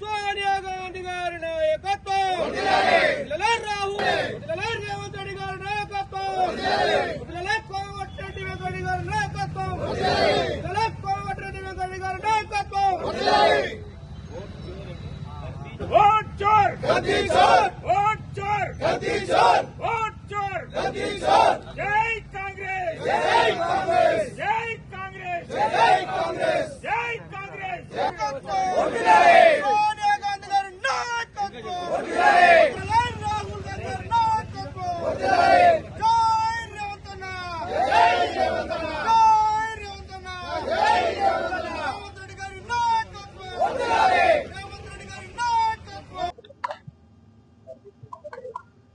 సోనియా గాంధీ గారి నాయకత్వం. రాహుల్ రేవంత్ రెడ్డి గారి నాయకత్వం. కోమటిరెడ్డి వెంకటి గారి నాయకత్వం. కోమటిరెడ్డి వెంకటి గారి నాయకత్వం. ఓట్ చోర్. ఓట్ చోర్. ఓట్ చోర్.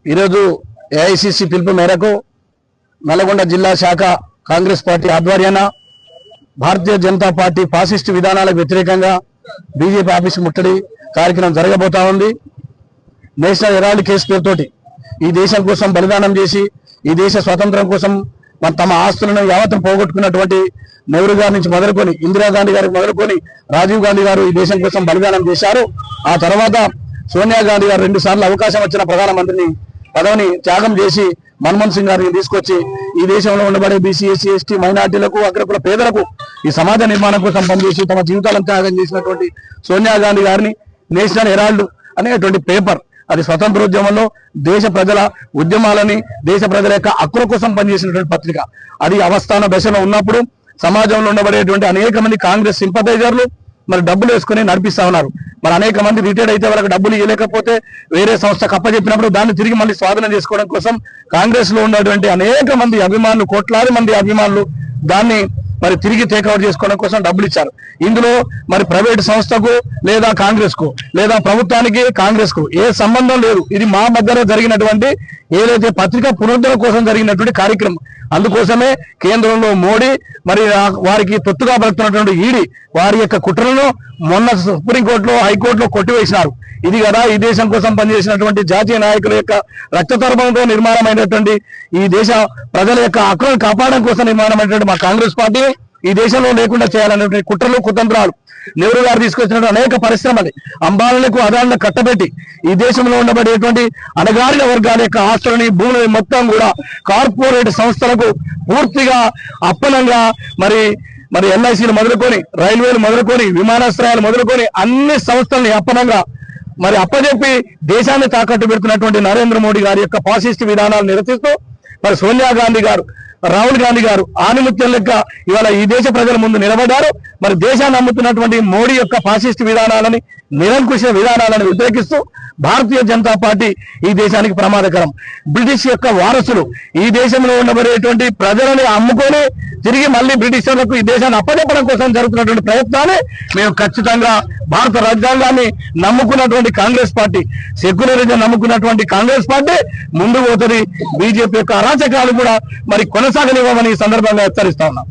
ఈరోజు ఏఐసిసి పిలుపు మేరకు నల్గొండ జిల్లా శాఖ కాంగ్రెస్ పార్టీ ఆధ్వర్యాన భారతీయ జనతా పార్టీ ఫాసిస్ట్ విధానాలకు వ్యతిరేకంగా బీజేపీ ఆఫీస్ ముట్టడి కార్యక్రమం జరగబోతా ఉంది. నేషనల్ ఎరాల్డ్ కేసు పేరుతోటి ఈ దేశం కోసం బలిదానం చేసి ఈ దేశ స్వాతంత్రం కోసం మన తమ ఆస్తులను యావత్తం పోగొట్టుకున్నటువంటి నెహ్రూ గారి నుంచి మొదలుకొని ఇందిరాగాంధీ గారికి మొదలుకొని రాజీవ్ గాంధీ గారు ఈ దేశం కోసం బలిదానం చేశారు. ఆ తర్వాత సోనియా గాంధీ గారు రెండు సార్లు అవకాశం వచ్చిన ప్రధానమంత్రిని పదవిని త్యాగం చేసి మన్మోహన్ సింగ్ గారిని తీసుకొచ్చి ఈ దేశంలో ఉండబడే బీసీ ఎస్సీ ఎస్టీ మైనార్టీలకు అగ్రకుల పేదలకు ఈ సమాజ నిర్మాణం కోసం పనిచేసి తమ జీవితాలను త్యాగం చేసినటువంటి సోనియా గాంధీ గారిని నేషనల్ హెరాల్డ్ అనేటువంటి పేపర్. అది స్వతంత్రోద్యమంలో దేశ ప్రజల ఉద్యమాలని దేశ ప్రజల యొక్క హక్కుల కోసం పనిచేసినటువంటి పత్రిక. అది అవస్థాన దశలో ఉన్నప్పుడు సమాజంలో ఉండబడేటువంటి అనేక మంది కాంగ్రెస్ సింపథైజర్లు మరి డబ్బులు వేసుకుని నడిపిస్తా ఉన్నారు. మరి అనేక మంది రిటైర్డ్ అయితే వాళ్ళకి డబ్బులు ఇవ్వలేకపోతే వేరే సంస్థ కప్పచెప్పినప్పుడు దాన్ని తిరిగి మళ్ళీ స్వాధీనం చేసుకోవడం కోసం కాంగ్రెస్లో ఉన్నటువంటి అనేక మంది అభిమానులు కోట్లాది మంది అభిమానులు దాన్ని మరి తిరిగి టేక్అవుట్ చేసుకోవడం కోసం డబ్బులు ఇచ్చారు. ఇందులో మరి ప్రైవేట్ సంస్థకు లేదా కాంగ్రెస్కు లేదా ప్రభుత్వానికి కాంగ్రెస్కు ఏ సంబంధం లేదు. ఇది మా మధ్యలో జరిగినటువంటి ఏదైతే పత్రిక పునరుద్ధరణ కోసం జరిగినటువంటి కార్యక్రమం అందుకోసమే కేంద్రంలో మోడీ మరి వారికి తొత్తుగా పలుకుతున్నటువంటి ఈడీ వారి యొక్క కుట్రలను మొన్న సుప్రీంకోర్టులో హైకోర్టులో కొట్టివేసినారు. ఇది కదా ఈ దేశం కోసం పనిచేసినటువంటి జాతీయ నాయకుల యొక్క రక్తతర్పంతో నిర్మాణమైనటువంటి ఈ దేశ ప్రజల యొక్క హక్కులను కాపాడడం కోసం నిర్మాణమైనటువంటి మా కాంగ్రెస్ పార్టీ ఈ దేశంలో లేకుండా చేయాలనేటువంటి కుట్రలు కుతంత్రాలు నెహ్రూ గారు తీసుకొచ్చినటువంటి అనేక పరిశ్రమలు. అంబాలకు అదాలను కట్టబెట్టి ఈ దేశంలో ఉండబడేటువంటి అణగారిన వర్గాల యొక్క ఆస్తులని భూమి మొత్తం కూడా కార్పొరేట్ సంస్థలకు పూర్తిగా అప్పనంగా మరి మరి ఎల్ఐసీలు మొదలుకొని రైల్వేలు మొదలుకొని విమానాశ్రయాలు మొదలుకొని అన్ని సంస్థల్ని అప్పనంగా మరి అప్పజెప్పి దేశాన్ని తాకట్టు పెడుతున్నటువంటి నరేంద్ర మోడీ గారి యొక్క ఫాసిస్ట్ విధానాలు నిరసిస్తూ మరి సోనియా గాంధీ గారు రాహుల్ గాంధీ గారు ఆనిముత్యం లెక్క ఇవాళ ఈ దేశ ప్రజల ముందు నిలబడ్డారు. మరి దేశాన్ని అమ్ముతున్నటువంటి మోడీ యొక్క ఫాసిస్ట్ విధానాలని నిరంకుశ విధానాలను వ్యతిరేకిస్తూ భారతీయ జనతా పార్టీ ఈ దేశానికి ప్రమాదకరం. బ్రిటిష్ యొక్క వారసులు ఈ దేశంలో ఉండబడేటువంటి ప్రజలని అమ్ముకొని తిరిగి మళ్ళీ బ్రిటిషర్లకు ఈ దేశాన్ని అప్పచెప్పడం కోసం జరుగుతున్నటువంటి ప్రయత్నాన్ని మేము ఖచ్చితంగా భారత రాజ్యాంగాన్ని నమ్ముకున్నటువంటి కాంగ్రెస్ పార్టీ సెక్యులరిజం నమ్ముకున్నటువంటి కాంగ్రెస్ పార్టీ. ముందు పోతుంది బీజేపీ యొక్క అరాచకాలు కూడా మరి కొనసాగనివ్వమని ఈ సందర్భంగా హెచ్చరిస్తా ఉన్నాం.